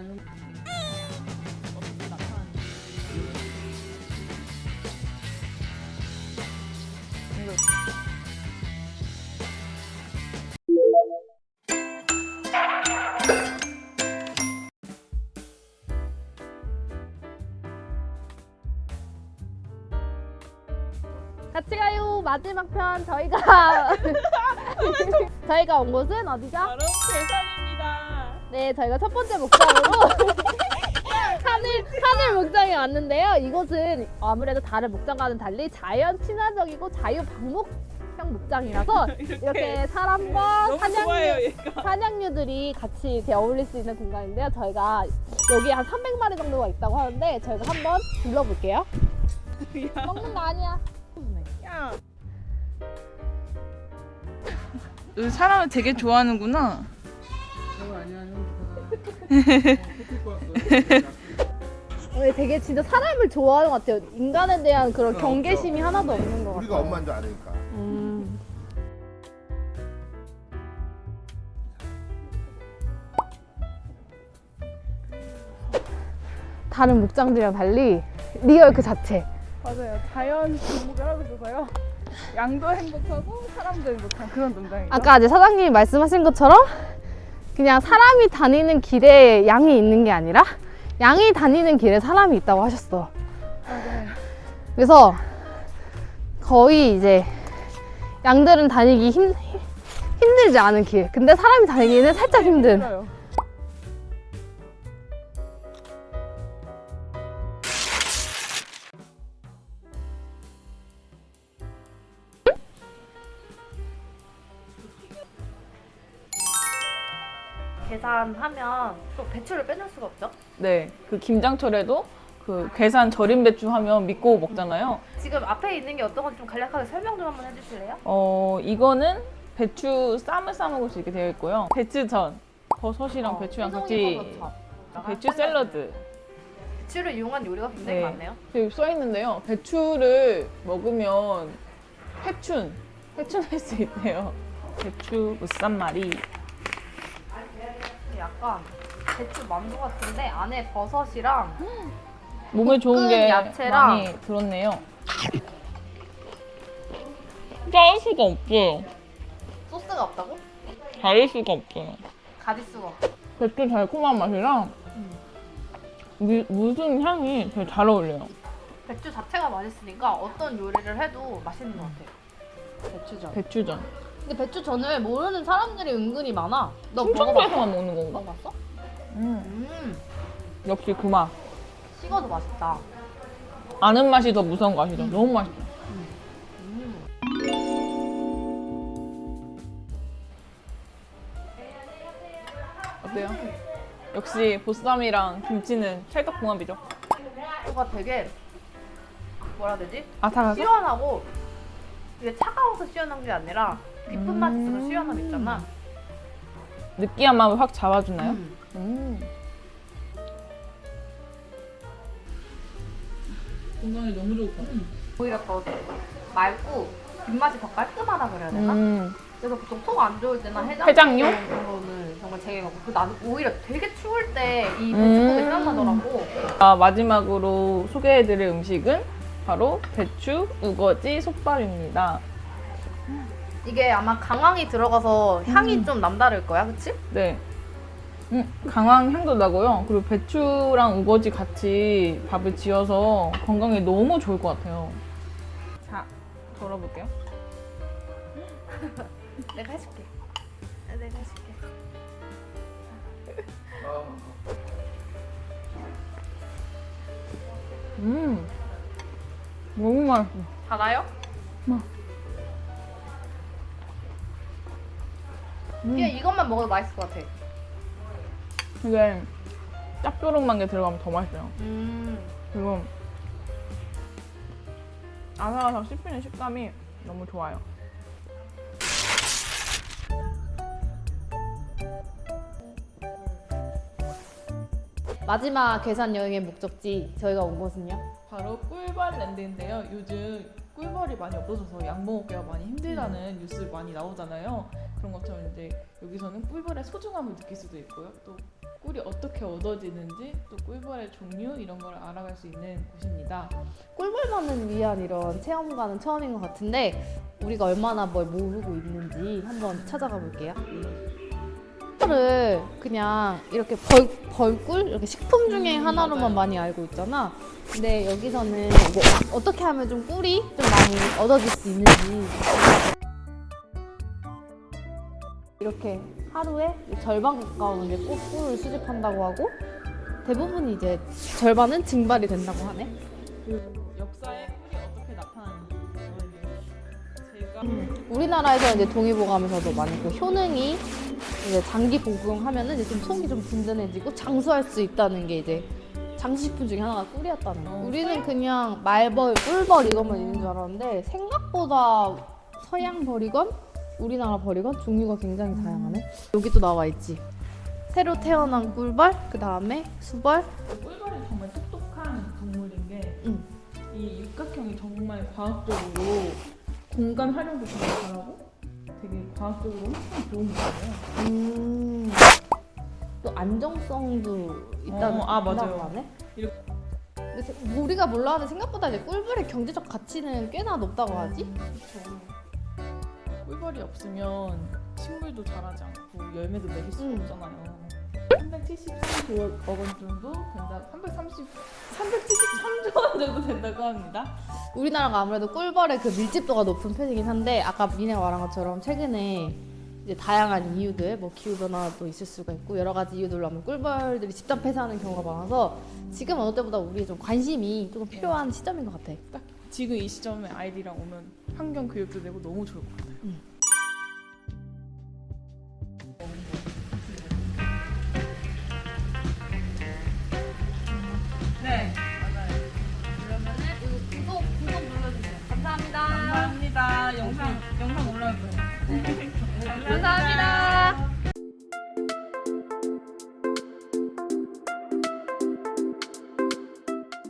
아니면 어떻게 나타나는지. 이거 같이 가요 마지막 편 저희가 저희가 온 곳은 어디죠? 바로 계산입니다. 네 저희가 첫 번째 목장으로 하늘 하늘 목장에 왔는데요. 이곳은 아무래도 다른 목장과는 달리 자연 친화적이고 자유 방목 형 목장이라서 이렇게 사람과 사냥류. 사냥류들이 같이 이렇게 어울릴 수 있는 공간인데요. 저희가 여기 한 300마리 정도가 있다고 하는데 저희가 한번 불러볼게요. 먹는 거 아니야. 야. 너 사람을 되게 좋아하는구나. 아니야 형 왔어 어, 되게 진짜 사람을 좋아하는 것 같아요. 인간에 대한 그런 그건 경계심이 하나도 없는 것 같아요. 우리가 엄마인 줄 아니까. 음. 다른 목장들이랑 달리 리얼 그 자체. 맞아요. 자연 공복을 하고 있어서요. 양도 행복하고 사람도 행복한 그런 농장이죠. 아까 이제 사장님이 말씀하신 것처럼 그냥 사람이 다니는 길에 양이 있는 게 아니라 양이 다니는 길에 사람이 있다고 하셨어. 맞아요. 그래서 거의 이제 양들은 다니기 힘, 힘- 힘들지 않은 길. 근데 사람이 다니기는 살짝 힘든. 계산하면 또 배추를 빼놓을 수가 없죠. 네, 그 김장철에도 그 괴산 절임 배추 하면 믿고 먹잖아요. 지금 앞에 있는 게 어떤 건지 좀 간략하게 설명 좀 한번 해주실래요? 어, 이거는 배추 쌈을 싸 먹을 수 있게 되어 있고요. 배추전, 버섯이랑 배추랑 같이 배추 샐러드. 배추를 이용한 요리가 굉장히 네. 많네요. 여기 써 있는데요. 배추를 먹으면 회춘, 회춘할 수 있대요. 배추 무쌈말이. 약간 배추 만두 같은데 안에 버섯이랑 몸에 좋은 볶은 게 야채랑- 많이 들었네요. 자를 수가 없어요. 소스가 없다고? 자를 수가 없어요. 가질 수가 없어. 배추 달콤한 맛이랑 무, 무슨 향이 되게 잘 어울려요. 배추 자체가 맛있으니까 어떤 요리를 해도 맛있는 것 같아요. 배추전. 배추전. 근데 배추 전을 모르는 사람들이 은근히 많아. 너 먹어봤어? 충청도에서만 먹는 건가? 먹어봤어? 음, 음, 역시 그 맛. 식어도 맛있다. 아는 맛이 더 무서운 거 아시죠? 너무 맛있어. 음. 어때요? 역시 보쌈이랑 김치는 찰떡궁합이죠. 이거 되게 뭐라 해야 되지? 아삭아삭? 시원하고 이게 차가워서 시원한 게 아니라 깊은 음. 맛이 있어서 시원함 있잖아. 느끼한 맛을 확 잡아주나요? 음. 음. 건강에 너무 좋을 것 같아 오히려 더 맑고 뒷맛이 더 깔끔하다 그래야 되나? 음. 그래서 보통 속 안 좋을 때나 해장 해장용? 이런 거는 정말 제게 먹고 그 나는 오히려 되게 추울 때이 음. 배추국이 생각나더라고. 아, 마지막으로 소개해드릴 음식은 바로 배추 우거지 솥밥입니다. 이게 아마 강황이 들어가서 향이 음. 좀 남다를 거야, 그치? 네. 음, 강황 향도 나고요. 그리고 배추랑 우거지 같이 밥을 지어서 건강에 너무 좋을 것 같아요. 자, 덜어볼게요. 내가 해줄게. 내가 해줄게. 음, 너무 맛있어. 달아요? 뭐? 음. 그냥 이것만 먹어도 맛있을 것 같아. 이게 짭조름한 게 들어가면 더 맛있어요. 음. 그리고 아삭아삭 씹히는 식감이 너무 좋아요. 마지막 계산 여행의 목적지 저희가 온 곳은요? 바로 꿀벌 랜드인데요. 요즘 꿀벌이 많이 없어져서 양 먹기가 많이 힘들다는 뉴스 많이 나오잖아요. 그런 것처럼 이제 여기서는 꿀벌의 소중함을 느낄 수도 있고요. 또 꿀이 어떻게 얻어지는지 또 꿀벌의 종류 이런 걸 알아갈 수 있는 곳입니다. 꿀벌만을 위한 이런 체험관은 처음인 것 같은데 우리가 얼마나 뭘 모르고 있는지 한번 찾아가 볼게요. 꿀을 그냥 이렇게 벌, 벌꿀 이렇게 식품 중에 음, 하나로만. 많이 알고 있잖아. 근데 여기서는 뭐 어떻게 하면 좀 꿀이 좀 많이 얻어질 수 있는지 이렇게 하루에 절반 가까운 이제 꽃 꿀을 수집한다고 하고 대부분이 이제 절반은 증발이 된다고 하네. 그 역사에 꿀이 어떻게 나타나는지 제가 우리나라에서 이제 동의보감에서도 많이 그 효능이 이제 장기 복용하면은 이제 좀 속이 좀 든든해지고 장수할 수 있다는 게 이제 장식품 중에 하나가 꿀이었다는 거. 어, 우리는 그냥 말벌, 꿀벌 이것만 있는 줄 알았는데 생각보다 서양 벌이건 우리나라 벌이건 종류가 굉장히 다양하네. 여기 또 나와 있지. 새로 태어난 꿀벌, 그 다음에 수벌. 꿀벌이 정말 똑똑한 동물인 게 응. 이 육각형이 정말 과학적으로 공간 활용도 정말 잘하고 과학적으로 엄청 좋은 거예요. 음. 또 안정성도 있다는 어, 아, 맞아요. 이렇게- 근데 세- 우리가 몰라도 생각보다 이제 꿀벌의 경제적 가치는 꽤나 높다고 하지. 그렇죠. 꿀벌이 없으면 식물도 자라지 않고 열매도 맺을 수 음. 없잖아요. 373억 원 정도 된다. 330, 373조 원 정도 된다고 합니다. 우리나라가 아무래도 꿀벌의 그 밀집도가 높은 편이긴 한데 아까 미네가 말한 것처럼 최근에 이제 다양한 이유들 뭐 기후 변화도 있을 수가 있고 여러 가지 이유들로 하면 꿀벌들이 집단 폐사하는 경우가 많아서 지금 어느 때보다 우리 좀 관심이 조금 필요한 시점인 것 같아. 딱 지금 이 시점에 아이디랑 오면 환경 교육도 되고 너무 좋을 것 같아요. 네, 감사합니다.